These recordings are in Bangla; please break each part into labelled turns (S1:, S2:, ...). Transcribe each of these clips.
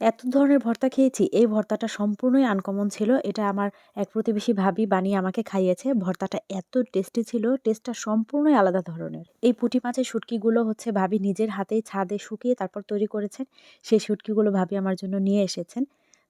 S1: এত ধরনের ভর্তা খেয়েছি, এই ভর্তাটা সম্পূর্ণই আনকমন ছিল। এটা আমার এক প্রতিবেশী ভাবি বানিয়ে আমাকে খাইয়েছে। ভর্তাটা এত টেস্টি ছিল টেস্টটা সম্পূর্ণই আলাদা ধরনের। এই পুঁটি মাছের শুটকিগুলো হচ্ছে ভাবি নিজের হাতেই ছাদে শুকিয়ে তারপর তৈরি করেছেন। সেই শুটকিগুলো ভাবি আমার জন্য নিয়ে এসেছেন।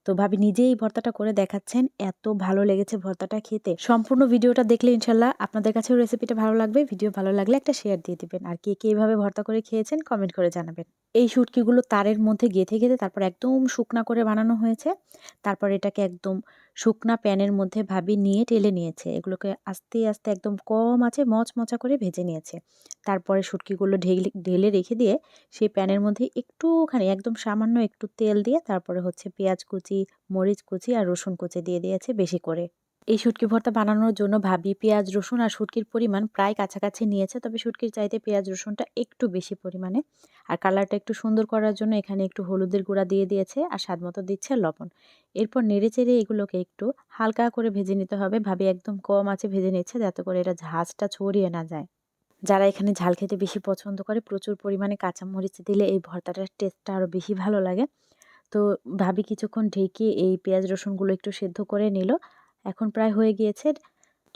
S1: তো ভাবি নিজেই এই ভর্তাটা করে দেখাচ্ছেন। এত ভালো লেগেছে ভর্তাটা খেতে। সম্পূর্ণ ভিডিওটা দেখলে ইনশাল্লাহ আপনাদের কাছেও রেসিপিটা ভালো লাগবে। ভিডিও ভালো লাগলে একটা শেয়ার দিয়ে দিবেন। আর কে কে এইভাবে ভর্তা করে খেয়েছেন কমেন্ট করে জানাবেন। এই শুটকিগুলো তারের মধ্যে গেঁথে গেঁথে তারপর একদম শুকনা করে বানানো হয়েছে। তারপর এটাকে একদম শুকনা প্যানের মধ্যে ভাবি নিয়ে টেলে নিয়েছে। এগুলোকে আস্তে আস্তে একদম কম আছে, মচমচা করে ভেজে নিয়েছে। তারপরে শুটকিগুলো ঢেলে ঢেলে রেখে দিয়ে সেই প্যানের মধ্যে একটুখানি, একদম সামান্য একটু তেল দিয়ে তারপরে হচ্ছে পেঁয়াজ কুচি, মরিচ কুচি আর রসুন কুচি দিয়ে দিয়েছে বেশি করে। এই শুটকি ভর্তা বানানোর জন্য ভাবি পেঁয়াজ, রসুন আর শুটকির পরিমাণ প্রায় কাছাকাছি নিয়েছে। তবে শুটকির চাইতে পেঁয়াজ, রসুনটা একটু বেশি পরিমাণে। আর কালারটা একটু সুন্দর করার জন্য এখানে একটু হলুদের গুঁড়া দিয়ে দিয়েছে আর স্বাদ মতো দিচ্ছে লবণ। এরপর নেড়ে চেড়ে এগুলোকে একটু হালকা করে ভেজে নিতে হবে। ভাবি একদম কম আছে ভেজে নিচ্ছে যাতে করে এটা ঝাঁজটা ছড়িয়ে না যায়। যারা এখানে ঝাল খেতে বেশি পছন্দ করে, প্রচুর পরিমাণে কাঁচামরিচ দিলে এই ভর্তাটার টেস্টটা আরও বেশি ভালো লাগে। তো ভাবি কিছুক্ষণ ঢেকে এই পেঁয়াজ, রসুনগুলো একটু সেদ্ধ করে নিল। এখন প্রায় হয়ে গিয়েছে।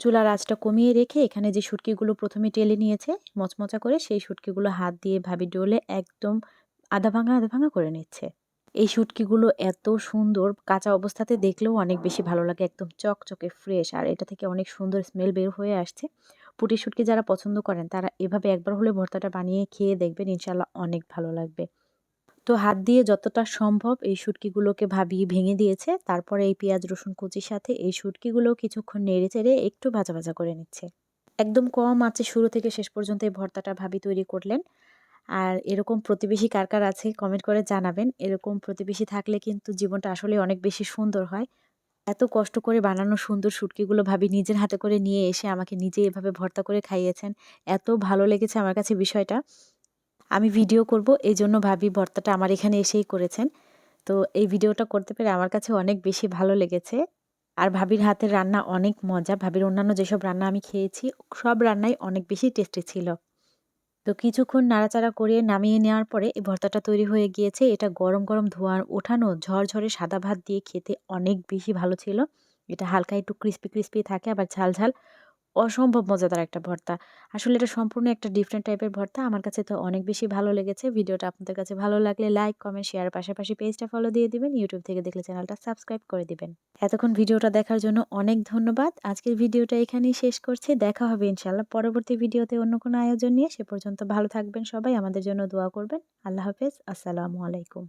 S1: চুলার আঁচটা কমিয়ে রেখে এখানে যে শুটকিগুলো প্রথমে টেলে নিয়েছে, মচমচা করে সেই শুটকিগুলো হাত দিয়ে ভাবি ডোলে একদম আধা ভাঙা আধা ভাঙা করে নিচ্ছে। এই শুটকিগুলো এত সুন্দর, কাঁচা অবস্থাতে দেখলেও অনেক বেশি ভালো লাগে, একদম চকচকে ফ্রেশ, আর এটা থেকে অনেক সুন্দর স্মেল বের হয়ে আসছে। পুটি শুটকি যারা পছন্দ করেন, তারা এভাবে একবার হলে ভর্তাটা বানিয়ে খেয়ে দেখবেন ইনশাল্লাহ অনেক ভালো লাগবে। তো হাত দিয়ে যতটা সম্ভব এই শুটকিগুলোকে ভাবিয়ে ভেঙে দিয়েছে। তারপরে এই পেঁয়াজ, রসুন কুচির সাথে এই শুটকিগুলো কিছুক্ষণ নেড়ে চেড়ে একটু ভাজা ভাজা করে নিচ্ছে। একদম কম আছে শুরু থেকে শেষ পর্যন্ত এই ভর্তাটা ভাবি তৈরি করলেন। আর এরকম প্রতিবেশী কার কার আছে কমেন্ট করে জানাবেন। এরকম প্রতিবেশী থাকলে কিন্তু জীবনটা আসলে অনেক বেশি সুন্দর হয়। এত কষ্ট করে বানানো সুন্দর শুটকিগুলো ভাবি নিজের হাতে করে নিয়ে এসে আমাকে নিজে এভাবে ভর্তা করে খাইয়েছেন। এত ভালো লেগেছে আমার কাছে বিষয়টা। আমি ভিডিও করব এই জন্য ভাবি ভর্তাটা আমার এখানে এসেই করেছেন। তো এই ভিডিওটা করতে পেরে আমার কাছে অনেক বেশি ভালো লেগেছে। আর ভাবির হাতের রান্না অনেক মজা। ভাবির অন্যান্য যেসব রান্না আমি খেয়েছি, সব রান্নাই অনেক বেশি টেস্টি ছিল। তো কিছুক্ষণ নাড়াচাড়া করে নামিয়ে নেওয়ার পরে এই ভর্তাটা তৈরি হয়ে গিয়েছে। এটা গরম গরম ধোঁয়ার ওঠানো, ঝরঝরে সাদা ভাত দিয়ে খেতে অনেক বেশি ভালো ছিল। এটা হালকা একটু ক্রিস্পি ক্রিস্পি থাকে, আবার ঝাল ঝাল অসম্ভব মজাদার একটা ভর্তা। আসলে এটা সম্পূর্ণ একটা ডিফারেন্ট টাইপের ভর্তা। আমার কাছে তো অনেক বেশি ভালো লেগেছে। ভিডিওটা আপনাদের কাছে ভালো লাগলে লাইক কমেন্ট শেয়ার পাশাপাশি পেজটা ফলো দিয়ে দিবেন। ইউটিউব থেকে দেখলে চ্যানেলটা সাবস্ক্রাইব করে দিবেন। এতক্ষণ ভিডিওটা দেখার জন্য অনেক ধন্যবাদ। আজকের ভিডিওটা এখানেই শেষ করছি। দেখা হবে ইনশাল্লাহ পরবর্তী ভিডিওতে অন্য কোনো আয়োজন নিয়ে। সে পর্যন্ত ভালো থাকবেন সবাই। আমাদের জন্য দোয়া করবেন। আল্লাহ হাফেজ। আসসালামু আলাইকুম।